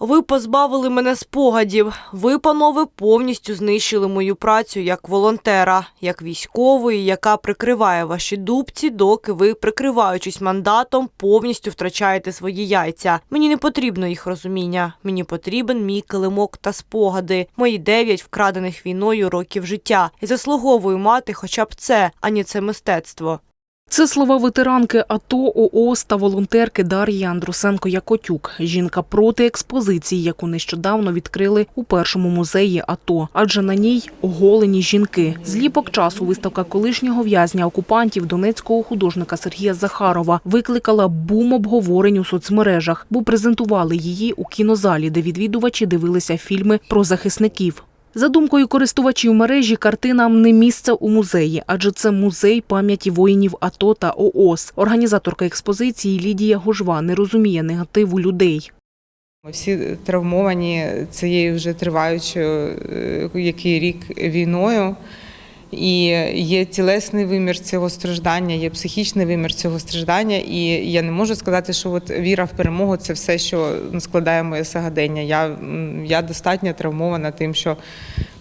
Ви позбавили мене спогадів. Ви, панове, повністю знищили мою працю як волонтера, як військової, яка прикриває ваші дубці, доки ви, прикриваючись мандатом, повністю втрачаєте свої яйця. Мені не потрібно їх розуміння. Мені потрібен мій килимок та спогади, мої дев'ять вкрадених війною років життя. І заслуговую мати хоча б це, ані це мистецтво. Це слова ветеранки АТО, ООС та волонтерки Дар'ї Андрусенко Якотюк. Жінка проти експозиції, яку нещодавно відкрили у першому музеї АТО, адже на ній оголені жінки. Зліпок часу виставка колишнього в'язня окупантів донецького художника Сергія Захарова викликала бум обговорень у соцмережах, бо презентували її у кінозалі, де відвідувачі дивилися фільми про захисників. За думкою користувачів мережі, картинам не місце у музеї, адже це музей пам'яті воїнів АТО та ООС. Організаторка експозиції Лідія Гожва не розуміє негативу людей. Ми всі травмовані цією вже триваючою е, який рік війною. І є тілесний вимір цього страждання, є психічний вимір цього страждання. І я не можу сказати, що от віра в перемогу це все, що складає моє сьогодення. Я, я достатньо травмована тим, що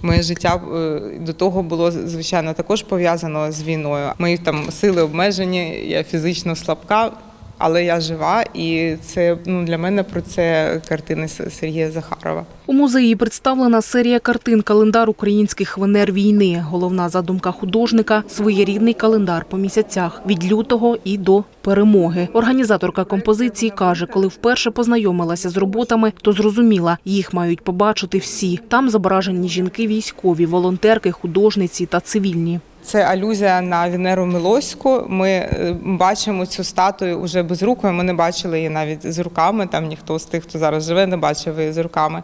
моє життя е, до того було звичайно також пов'язано з війною. Мої там сили обмежені, я фізично слабка. Але я жива, і це ну для мене про це картини Сергія Захарова. У музеї представлена серія картин «Календар українських венер війни». Головна задумка художника – своєрідний календар по місяцях від лютого і до перемоги. Організаторка композиції каже, коли вперше познайомилася з роботами, то зрозуміла, їх мають побачити всі. Там зображені жінки військові, волонтерки, художниці та цивільні. Це алюзія на Венеру Милоську. Ми е, бачимо цю статую уже безрукою. Ми не бачили її навіть з руками. Там ніхто з тих, хто зараз живе, не бачив її з руками.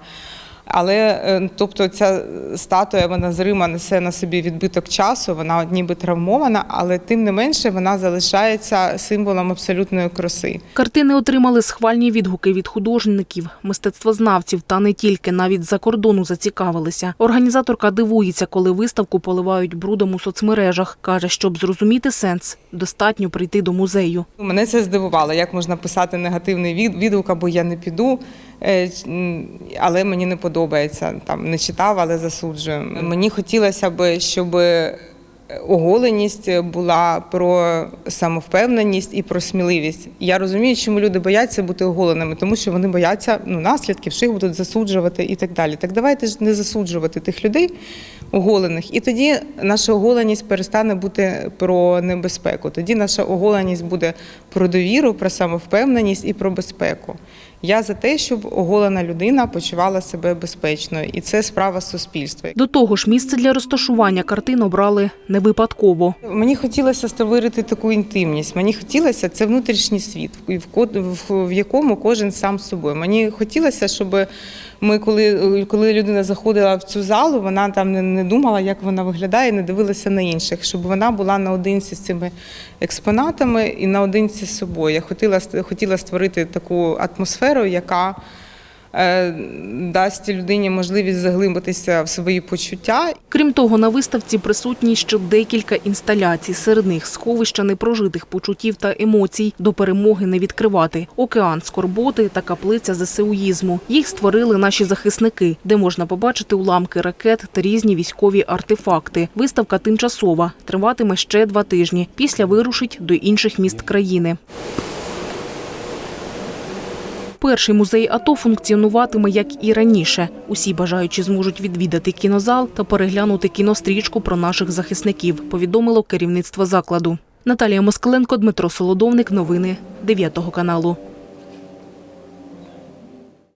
Але е, тобто ця статуя вона зрима несе на собі відбиток часу, вона ніби травмована, але тим не менше вона залишається символом абсолютної краси. Картини отримали схвальні відгуки від художників, мистецтвознавців та не тільки, навіть за кордону зацікавилися. Організаторка дивується, коли виставку поливають брудом у соцмережах. Каже, щоб зрозуміти сенс, достатньо прийти до музею. Мене це здивувало, як можна писати негативний від- відгук, або я не піду, але мені не подобається. Там не читав, але засуджую. Мені хотілося б, щоб оголеність була про самовпевненість і про сміливість. Я розумію, чому люди бояться бути оголеними, тому що вони бояться ну, наслідків, що їх будуть засуджувати і так далі. Так давайте ж не засуджувати тих людей оголених, і тоді наша оголеність перестане бути про небезпеку. Тоді наша оголеність буде про довіру, про самовпевненість і про безпеку. Я за те, щоб оголена людина почувала себе безпечною, і це справа суспільства. До того ж, місце для розташування картин обрали не випадково. Мені хотілося створити таку інтимність. Мені хотілося це внутрішній світ, в- якому кожен сам з собою. Мені хотілося, щоб ми, коли, коли людина заходила в цю залу, вона там не, не думала, як вона виглядає, не дивилася на інших, щоб вона була наодинці з цими експонатами і наодинці з собою. Я хотіла, хотіла створити таку атмосферу, яка е, дасть людині можливість заглибитися в свої почуття Крім того, на виставці присутні ще декілька інсталяцій. Серед них сховища непрожитих почуттів та емоцій до перемоги не відкривати, океан скорботи та каплиця ЗСУїзму. Їх створили наші захисники, де можна побачити уламки ракет та різні військові артефакти. Виставка тимчасова, триватиме ще два тижні. Після вирушить до інших міст країни. Перший музей АТО функціонуватиме як і раніше. Усі бажаючі зможуть відвідати кінозал та переглянути кінострічку про наших захисників, повідомило керівництво закладу. Наталія Москаленко, Дмитро Солодовник. Новини 9 каналу.